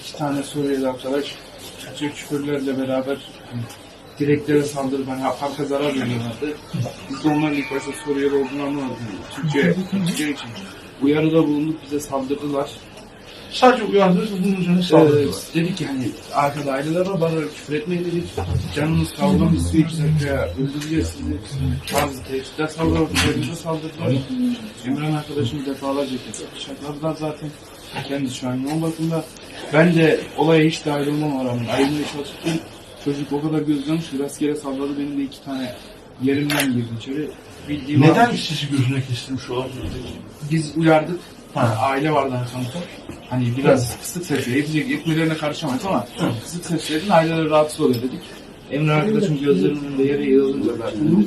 İki tane Suriyeli arkadaş Türkçe küfürlerle beraber direklere saldırıp hani halka zarar veriyorlardı. Biz de onların ilk başta Suriyeli olduğunu anlamadık. Türkçe konuşacağı için. Uyarıda bulunduk bize saldırdılar. Sadece uyardınız bunun üzerine saldırdılar. Ee, dedik ki hani arkada aileler var bana küfür etmeyin dedik. Canınız kavga istiyor iki dakika öldüreceğiz sizi. Bazı tehditler saldırdılar, üzerimize saldırdılar. Emran arkadaşım defalarca kez bıçakladılar zaten. Kendi şu an yoğun bakımda. Ben de olaya hiç dahil olmama rağmen ayrılmaya çalıştım. Çocuk o kadar gözlemiş ki rastgele salladı benim de iki tane yerimden girdi içeri. Bildiğim Neden an- sizi gözüne kestirmiş olabilir? biz uyardık. Ha. Aile vardı arkamızda. Hani biraz kısık sesle, yetecek, yetmelerine karışamayız ama kısık sesle edin aileler rahatsız oluyor dedik. Emre arkadaşım gözlerinin önünde yere yığılınca zaten.